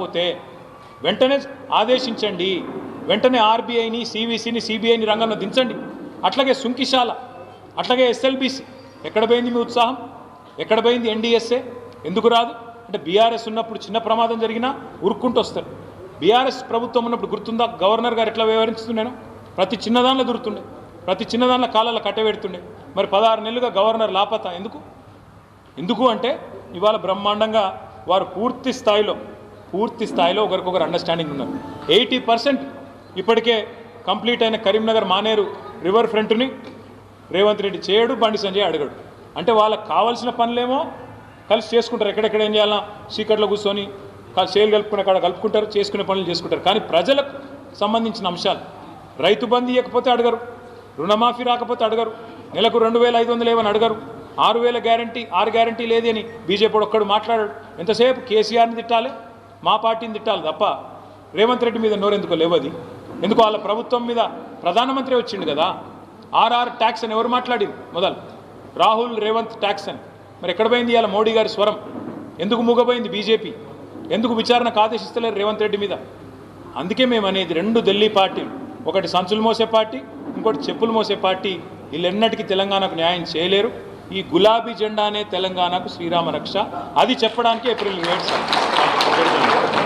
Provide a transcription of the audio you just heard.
పోతే వెంటనే ఆదేశించండి. వెంటనే ఆర్బీఐని సివిసిని సిబిఐని రంగంలో దించండి. అట్లాగే సుంకిశాల అట్లాగే ఎస్ఎల్బిసి. ఎక్కడ పోయింది మీ ఉత్సాహం? ఎక్కడ పోయింది ఎన్డీఎస్ఏ? ఎందుకు రాదు? అంటే బీఆర్ఎస్ ఉన్నప్పుడు చిన్న ప్రమాదం జరిగినా ఉరుక్కుంటూ వస్తారు. బీఆర్ఎస్ ప్రభుత్వం ఉన్నప్పుడు గుర్తుందా? గవర్నర్ గారు ఎట్లా వ్యవహరిస్తున్నాను ప్రతి చిన్నదానిలో దొరుకుతుండే ప్రతి చిన్నదానిలో కాలాల కట్టబెడుతుండే. మరి పదహారు నెలలుగా గవర్నర్ లాపత? ఎందుకు? ఎందుకు అంటే ఇవాళ బ్రహ్మాండంగా వారు పూర్తి స్థాయిలో పూర్తి స్థాయిలో ఒకరికొకరు అండర్స్టాండింగ్ ఉన్నారు. ఎయిటీ పర్సెంట్ ఇప్పటికే కంప్లీట్ అయిన కరీంనగర్ మానేరు రివర్ ఫ్రంట్ని రేవంత్ రెడ్డి చేయడు బండి సంజయ్ అడగడు. అంటే వాళ్ళకి కావాల్సిన పనులేమో కలిసి చేసుకుంటారు. ఎక్కడెక్కడ ఏం చేయాలన్నా చీకట్లో కూర్చొని చేలు కలుపుకునే కాడ కలుపుకుంటారు చేసుకునే పనులు చేసుకుంటారు. కానీ ప్రజలకు సంబంధించిన అంశాలు రైతు బంధు ఇవ్వకపోతే అడగరు రుణమాఫీ రాకపోతే అడగరు నెలకు రెండు వేల ఐదు వందలు ఏమని అడగరు ఆరు వేల గ్యారంటీ ఆరు గ్యారంటీ లేదని అని బీజేపీ ఒక్కడు మాట్లాడాడు. ఎంతసేపు కేసీఆర్ని తిట్టాలి? మా పార్టీని తిట్టాలి తప్ప రేవంత్ రెడ్డి మీద నోరెందుకో లేవది? ఎందుకు వాళ్ళ ప్రభుత్వం మీద ప్రధానమంత్రి వచ్చిండు కదా? ఆర్ఆర్ ట్యాక్స్ అని ఎవరు మాట్లాడింది? మొదలు. రాహుల్ రేవంత్ ట్యాక్స్ అని మరి ఎక్కడ పోయింది ఇవాళ మోడీ గారి స్వరం? ఎందుకు మూగపోయింది బీజేపీ? ఎందుకు విచారణకు ఆదేశిస్తలేరు రేవంత్ రెడ్డి మీద? అందుకే మేము అనేది రెండు ఢిల్లీ పార్టీలు ఒకటి సంచులు మోసే పార్టీ ఇంకోటి చెప్పులు మోసే పార్టీ. వీళ్ళెన్నటికీ తెలంగాణకు న్యాయం చేయలేరు. ఈ గులాబీ జెండానే తెలంగాణకు శ్రీరామ రక్ష. అది చెప్పడానికి ఏప్రిల్ ఏడు సార్.